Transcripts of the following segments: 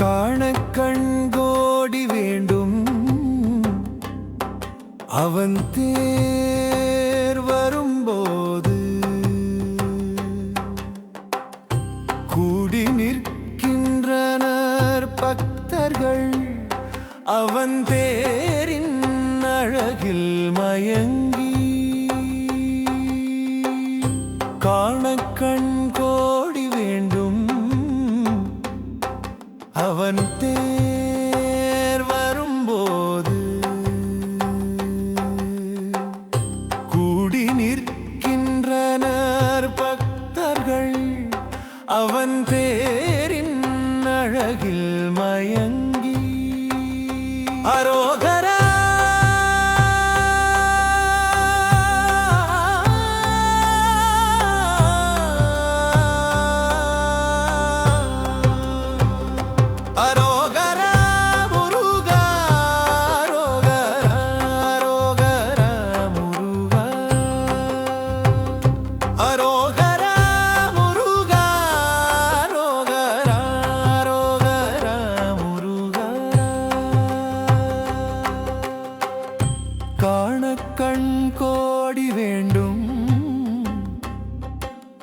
காண கண்கோடி வேண்டும் அவன் தேர் அவன் தேரின் அழகில் மயங்கி காண கண் கோடி வேண்டும். அவன் தேர் வரும்போது கூடி நிற்கின்றனர் பக்தர்கள். அவன் தேரின் அழகில் மயங்கி അരോഗ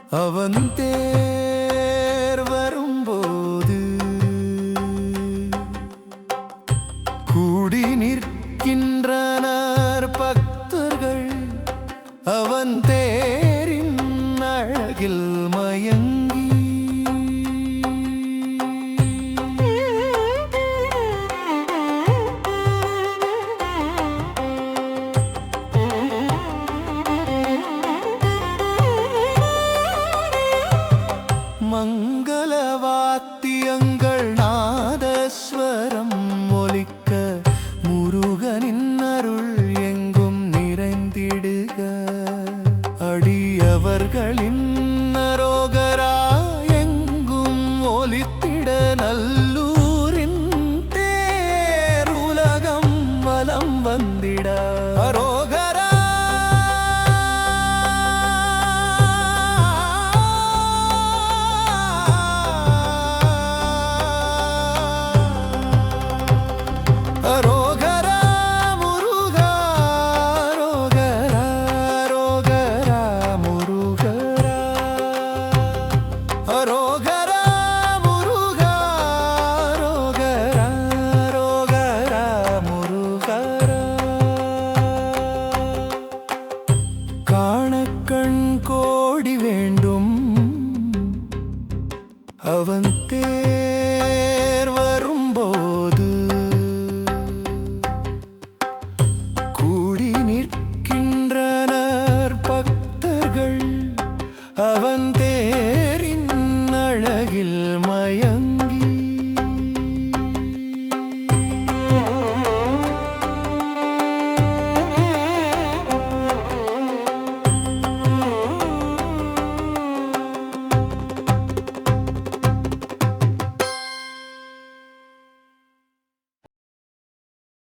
அவன் தேர் வரும்போது கூடி நிற்கின்றனர் பக்தர்கள். அவன் தேரின் அழகில் அவர்களின் அவன் தே